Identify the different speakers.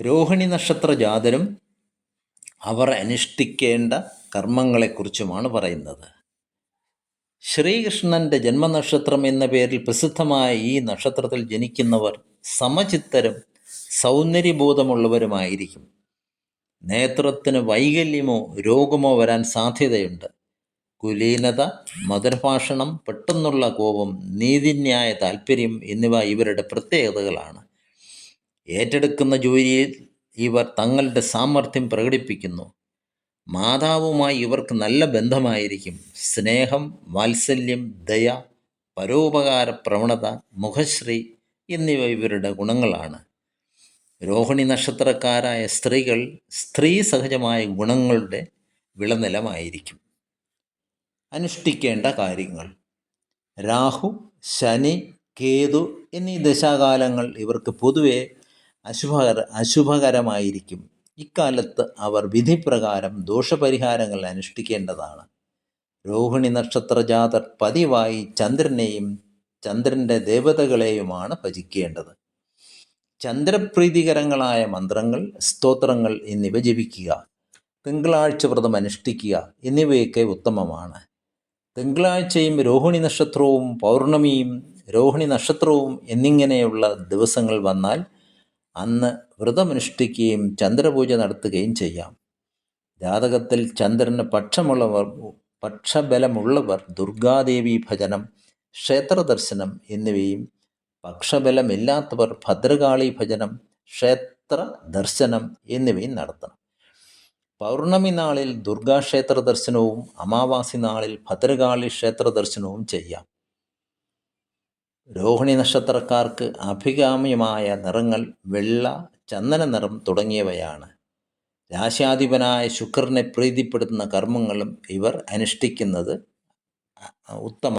Speaker 1: രോഹിണി നക്ഷത്ര ജാതരും അവർ അനുഷ്ഠിക്കേണ്ട കർമ്മങ്ങളെക്കുറിച്ചുമാണ് പറയുന്നത്. ശ്രീകൃഷ്ണന്റെ ജന്മനക്ഷത്രം എന്ന പേരിൽ പ്രസിദ്ധമായ ഈ നക്ഷത്രത്തിൽ ജനിക്കുന്നവർ സമചിത്തരും സൗന്ദര്യബോധമുള്ളവരുമായിരിക്കും. നേത്രത്തിന് വൈകല്യമോ രോഗമോ വരാൻ സാധ്യതയുണ്ട്. കുലീനത മധുരഭാഷണം പെട്ടെന്നുള്ള കോപം നീതിന്യായ താല്പര്യം എന്നിവ ഇവരുടെ പ്രത്യേകതകളാണ്. ഏറ്റെടുക്കുന്ന ജോലിയിൽ ഇവർ തങ്ങളുടെ സാമർഥ്യം പ്രകടിപ്പിക്കുന്നു. മാതാവുമായി ഇവർക്ക് നല്ല ബന്ധമായിരിക്കും. സ്നേഹം വാത്സല്യം ദയ പരോപകാര പ്രവണത മുഖശ്രീ എന്നിവ ഇവരുടെ ഗുണങ്ങളാണ്. രോഹിണി നക്ഷത്രക്കാരായ സ്ത്രീകൾ സ്ത്രീ സഹജമായ ഗുണങ്ങളുടെ വിളനിലമായിരിക്കും. അനുഷ്ഠിക്കേണ്ട കാര്യങ്ങൾ. രാഹു ശനി കേതു എന്നീ ദശാകാലങ്ങൾ ഇവർക്ക് പൊതുവെ അശുഭകര അശുഭകരമായിരിക്കും. ഇക്കാലത്ത് അവർ വിധിപ്രകാരം ദോഷപരിഹാരങ്ങൾ അനുഷ്ഠിക്കേണ്ടതാണ്. രോഹിണി നക്ഷത്ര ജാതർ പതിവായി ചന്ദ്രനെയും ചന്ദ്രന്റെ ദേവതകളെയുമാണ് ഭജിക്കേണ്ടത്. ചന്ദ്രപ്രീതികരങ്ങളായ മന്ത്രങ്ങൾ സ്തോത്രങ്ങൾ എന്നിവ ജപിക്കുക. തിങ്കളാഴ്ച വ്രതം അനുഷ്ഠിക്കുക എന്നിവയൊക്കെ ഉത്തമമാണ്. തിങ്കളാഴ്ചയും രോഹിണി നക്ഷത്രവും പൗർണമിയും രോഹിണി നക്ഷത്രവും എന്നിങ്ങനെയുള്ള ദിവസങ്ങൾ വന്നാൽ അന്ന് വ്രതമനുഷ്ഠിക്കുകയും ചന്ദ്രപൂജ നടത്തുകയും ചെയ്യാം. ജാതകത്തിൽ ചന്ദ്രന് പക്ഷമുള്ളവർ പക്ഷബലമുള്ളവർ ദുർഗാദേവി ഭജനം ക്ഷേത്ര ദർശനം എന്നിവയും പക്ഷബലമില്ലാത്തവർ ഭദ്രകാളി ഭജനം ക്ഷേത്ര ദർശനം എന്നിവയും നടത്തണം. പൗർണമി നാളിൽ ദുർഗാക്ഷേത്ര ദർശനവും അമാവാസി നാളിൽ ഭദ്രകാളി ക്ഷേത്ര ദർശനവും ചെയ്യാം. രോഹിണി നക്ഷത്രക്കാർക്ക് അഭികാമ്യമായ നിറങ്ങൾ വെള്ള ചന്ദന നിറം തുടങ്ങിയവയാണ് രാശാധിപനായ ശുക്രനെ പ്രീതിപ്പെടുത്തുന്ന കർമ്മങ്ങളും ഇവർ അനുഷ്ഠിക്കുന്നത് ഉത്തമ